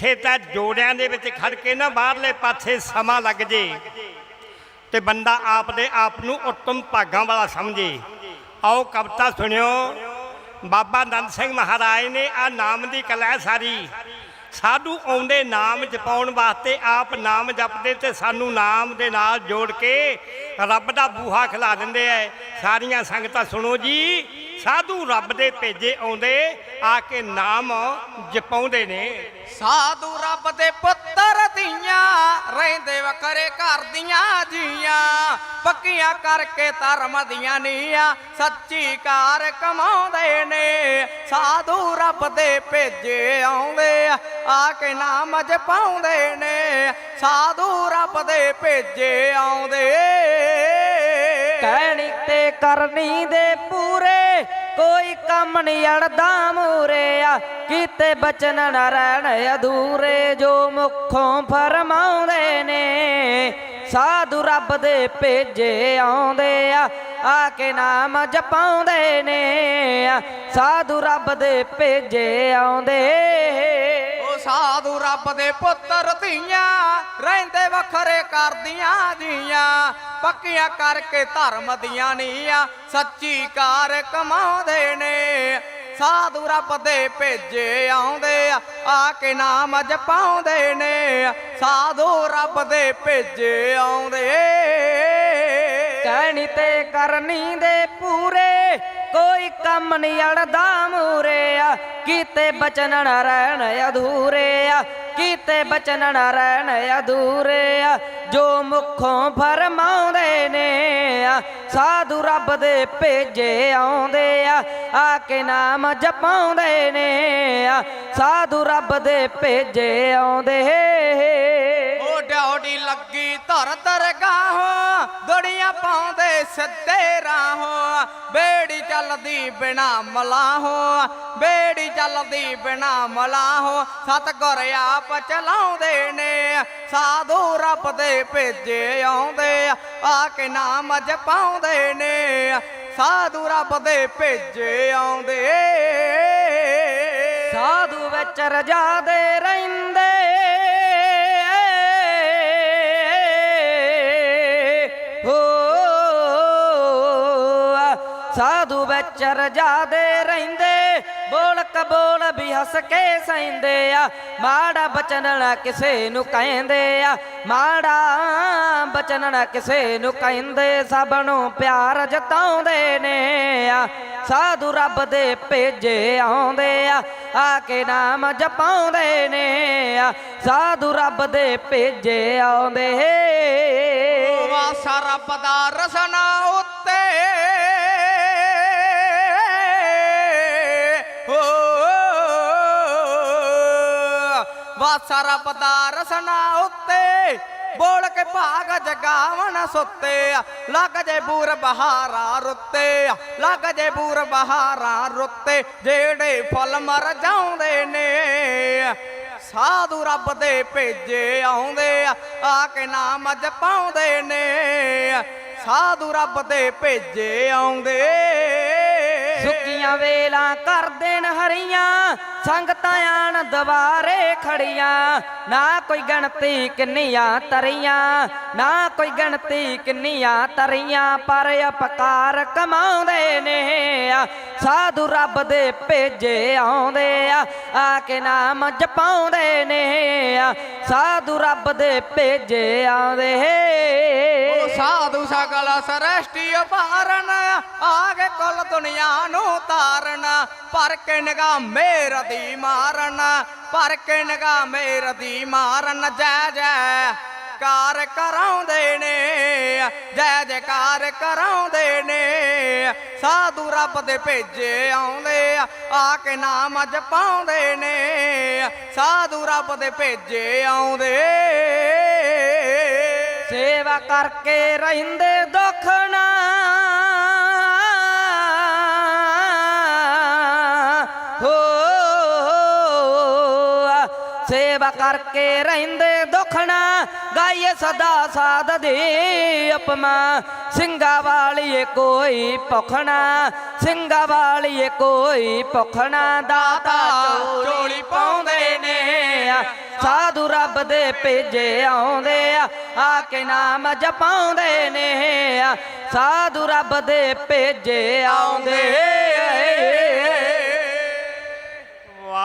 ਇੱਥੇ ਤਾਂ ਜੋੜਿਆਂ ਦੇ ਵਿੱਚ ਖੜ ਕੇ ਨਾ ਬਾਹਰਲੇ ਪਾਸੇ ਸਮਾਂ ਲੱਗ ਜੇ। ਤੇ ਬੰਦਾ ਆਪ ਦੇ ਆਪ ਨੂੰ ਉੱਤਮ ਭਾਗਾਂ ਵਾਲਾ ਸਮਝੇ। ਆਓ ਕਵਿਤਾ ਸੁਣਿਓ। ਬਾਬਾ ਨੰਦ ਸਿੰਘ ਮਹਾਰਾਜ ਨੇ ਆ ਨਾਮ ਦੀ ਕਲਾ ਸਾਰੀ। ਸਾਧੂ ਆਉਂਦੇ ਨਾਮ ਜਪਾਉਣ ਵਾਸਤੇ ਆਪ ਨਾਮ ਜਪਦੇ ਤੇ ਸਾਨੂੰ ਨਾਮ ਦੇ ਨਾਲ ਜੋੜ ਕੇ ਰੱਬ ਦਾ ਬੂਹਾ ਖਿਲਾ ਦਿੰਦੇ ਐ। ਸਾਰੀਆਂ ਸੰਗਤਾਂ ਸੁਣੋ ਜੀ। ਸਾਧੂ ਰੱਬ ਦੇ ਭੇਜੇ ਆਉਂਦੇ ਆ ਕੇ ਨਾਮ ਜਪਾਉਂਦੇ ਨੇ। ਸਾਧੂ ਰੱਬ ਦੇ ਪੁੱਤਰ ਦੀਆਂ ਰਹਿੰਦੇ ਵਖਰੇ ਘਰ ਦੀਆਂ ਜੀਆਂ। ਪੱਕੀਆਂ ਕਰਕੇ ਧਰਮ ਦੀਆਂ ਨੀਆਂ ਸੱਚੀ ਕਾਰ ਕਮਾਉਂਦੇ ਨੇ। ਸਾਧੂ ਰੱਬ ਦੇ ਭੇਜੇ ਆਉਂਦੇ ਆ ਆ ਕੇ ਨਾਮ ਜਪਾਉਂਦੇ ਨੇ। ਸਾਧੂ ਰੱਬ ਦੇ ਭੇਜੇ ਆਉਂਦੇ। ਕਹਿਣੀ ਤੇ ਕਰਨੀ ਦੇ ਪੂਰੇ ਕੋਈ ਕੰਮ ਨਹੀਂ ਅੜਦਾ ਮੂਰੇ ਆ ਕੀਤੇ ਬਚਨ ਨਾ ਰਹਿਣ ਅਧੂਰੇ, ਜੋ ਮੁਖੋਂ ਫਰਮਾਉਂਦੇ ਨੇ, ਸਾਧੂ ਰੱਬ ਦੇ ਭੇਜੇ ਆਉਂਦੇ ਆ ਆ ਕੇ ਨਾਮ ਜਪਾਉਂਦੇ ਨੇ ਸਾਧੂ ਰੱਬ ਦੇ ਭੇਜੇ ਆਉਂਦੇ ਸਾਧੂ ਰੱਬ ਦੇ ਪੁੱਤਰ ਧੀਆਂ, ਰਹਿੰਦੇ ਵੱਖਰੇ ਕਰਦੀਆਂ ਜੀਆਂ। ਪੱਕੀਆਂ ਕਰਕੇ ਧਰਮ ਦੀਆਂ ਨੀਆਂ ਸੱਚੀ ਕਾਰ ਕਮਾਉਂਦੇ ਨੇ। ਸਾਧੂ ਰੱਬ ਦੇ ਭੇਜੇ ਆਉਂਦੇ ਆ ਆ ਕੇ ਨਾਮ ਜਪਾਉਂਦੇ ਨੇ। ਸਾਧੂ ਰੱਬ ਦੇ ਭੇਜੇ ਆਉਂਦੇ। ਕਹਿਣੀ ਤੇ ਕਰਨੀ ਦੇ ਪੂਰੇ ਕੰਮ ਨਹੀਂ ਅੜਦਾ ਮੂਰੇ ਆ। ਕੀਤੇ ਬਚਨ ਨਾ ਰਹਿਣ ਅਧੂਰੇ ਆ। ਕੀਤੇ ਬਚਨ ਨਾ ਰਹਿਣ ਅਧੂਰੇ ਆ। ਜੋ ਮੁਖੋਂ ਫਰਮਾਉਂਦੇ ਨੇ ਆ, ਸਾਧੂ ਰੱਬ ਦੇ ਭੇਜੇ ਆਉਂਦੇ ਆ। ਆ ਕੇ ਨਾਮ ਜਪਾਉਂਦੇ ਨੇ ਆ, ਸਾਧੂ ਰੱਬ ਦੇ ਭੇਜੇ ਆਉਂਦੇ ਲੱਗੀ ਦਰਗਾਹੋਂ ਦੁੜੀਆਂ ਪਾਉਂਦੇ ਸਿੱਧੇ ਰਾਹੋਂ ਬੇੜੀ ਚੱਲਦੀ ਬਿਨਾ ਮਲਾਹੋਂ ਬੇੜੀ ਚੱਲਦੀ ਬਿਨਾ ਮਲਾਹੋਂ ਸਤਗੁਰ ਆਪ ਚਲਾਉਂਦੇ ਨੇ, ਸਾਧੂ ਰੱਬ ਦੇ ਭੇਜੇ ਆਉਂਦੇ ਆ। ਆ ਕੇ ਨਾਮ ਜਪਾਉਂਦੇ ਨੇ, ਸਾਧੂ ਰੱਬ ਦੇ ਭੇਜੇ ਆਉਂਦੇ। ਸਾਧੂ ਵਿੱਚ ਰਜਾ ਦੇ ਰਹਿੰਦੇ ਸਾਧੂ ਵਿੱਚ ਰਜਾ ਰਹਿੰਦੇ, ਬੋਲ ਕਬੋਲ ਵੀ ਹੱਸ ਕੇ ਸੈਂਦੇ ਆ। ਮਾੜਾ ਬਚਨ ਨਾ ਕਿਸੇ ਨੂੰ ਕਹਿੰਦੇ ਆ। ਮਾੜਾ ਬਚਨ ਨਾ ਕਿਸੇ ਨੂੰ ਕਹਿੰਦੇ, ਸਭ ਨੂੰ ਪਿਆਰ ਜਤਾਉਂਦੇ ਨੇ ਆ। ਸਾਧੂ ਰੱਬ ਦੇ ਭੇਜੇ ਆਉਂਦੇ ਆ ਆ ਕੇ ਨਾਮ ਜਪਾਉਂਦੇ ਨੇ ਆ। ਸਾਧੂ ਰੱਬ ਦੇ ਭੇਜੇ ਆਉਂਦੇ। ਵਾਸਾ ਰੱਬ ਦਾ ਰਸਨਾ ਉੱਤੇ ਵਾਸਾ ਰੱਬ ਦਾ ਰਸਨਾ ਉੱਤੇ। ਬੋਲ ਕੇ ਭਾਗ ਜਗਾਵਣ ਸੁੱਤੇ ਲੱਗ ਜੇ ਬੂਰ ਬਹਾਰਾ ਰੁੱਤੇ ਲੱਗ ਜੇ ਬੂਰ ਬਹਾਰਾ ਰੁੱਤੇ। ਜਿਹੜੇ ਫੁੱਲ ਮਰ ਜਾਉਂਦੇ ਨੇ ਸਾਧੂ ਰੱਬ ਦੇ ਭੇਜੇ ਆਉਂਦੇ ਆ। ਆ ਕੇ ਨਾਮ ਜਪਾਉਂਦੇ ਨੇ ਸਾਧੂ ਰੱਬ ਦੇ ਭੇਜੇ ਆਉਂਦੇ ਸੁੱਕੀਆਂ ਵੇਲਾਂ ਕਰਦੇ ਨ ਹਰੀਆਂ ਸੰਗਤਾਂ ਆਣ ਦਵਾਰੇ ਖੜੀਆਂ। ਨਾ ਕੋਈ ਗਣਤੀ ਕਿੰਨੀਆਂ ਤਰੀਆਂ, ਨਾ ਕੋਈ ਗਣਤੀ ਕਿੰਨੀਆਂ ਤਰੀਆਂ, ਪਰ ਅਪਕਾਰ ਕਮਾਉਂਦੇ ਨੇ ਸਾਧੂ ਰੱਬ ਦੇ ਭੇਜੇ ਆਉਂਦੇ ਆ ਆ ਕੇ ਨਾਮ ਜਪਾਉਂਦੇ ਨੇ ਆ। ਸਾਧੂ ਰੱਬ ਦੇ ਭੇਜੇ ਆਉਂਦੇ। ਉਹ ਸਾਧੂ ਸਗਲ ਸਰਸ਼ਟੀ ਉਪਾਰਨ ਦੁਨੀਆ ਨੂੰ ਤਾਰਨ, ਪਰ ਕੇ ਨਿਗਾਹ ਮੇਰ ਦੀ ਮਾਰਨ, ਪਰ ਕੇ ਨਿਗਾਹ ਮੇਰ ਦੀ ਮਾਰਨ, ਜੈ ਜੈ ਕਾਰ ਕਰਾਉਂਦੇ ਨੇ, ਜੈ ਜੈਕਾਰ ਕਰਾਉਂਦੇ ਨੇ, ਸਾਧੂ ਰੱਬ ਦੇ ਭੇਜੇ ਆਉਂਦੇ ਆ ਆ ਕੇ ਨਾਮ ਜਪਾਉਂਦੇ ਨੇ, ਸਾਧੂ ਰੱਬ ਦੇ ਭੇਜੇ ਆਉਂਦੇ। ਸੇਵਾ ਕਰਕੇ ਰਹਿੰਦੇ ਦੁੱਖ ਨਾ ਸੇਵਾ ਕਰਕੇ ਰਹਿੰਦੇ ਦੁੱਖ ਨਾ ਗਾਈਏ ਸਦਾ ਸਾਧ ਦੇ ਅਪਮਾ। ਸਿੰਘਾ ਵਾਲੀਏ ਕੋਈ ਭੁਖਣਾ, ਸਿੰਘਾ ਵਾਲੀਏ ਕੋਈ ਭੁਖਣਾ। ਦਾਤਾ ਝੋਲੀ ਪਾਉਂਦੇ ਨੇ ਸਾਧੂ ਰੱਬ ਦੇ ਭੇਜੇ ਆਉਂਦੇ ਆ ਆ ਕੇ ਨਾਮ ਜਪਾਉਂਦੇ ਨੇ ਆ। ਸਾਧੂ ਰੱਬ ਦੇ ਭੇਜੇ ਆਉਂਦੇ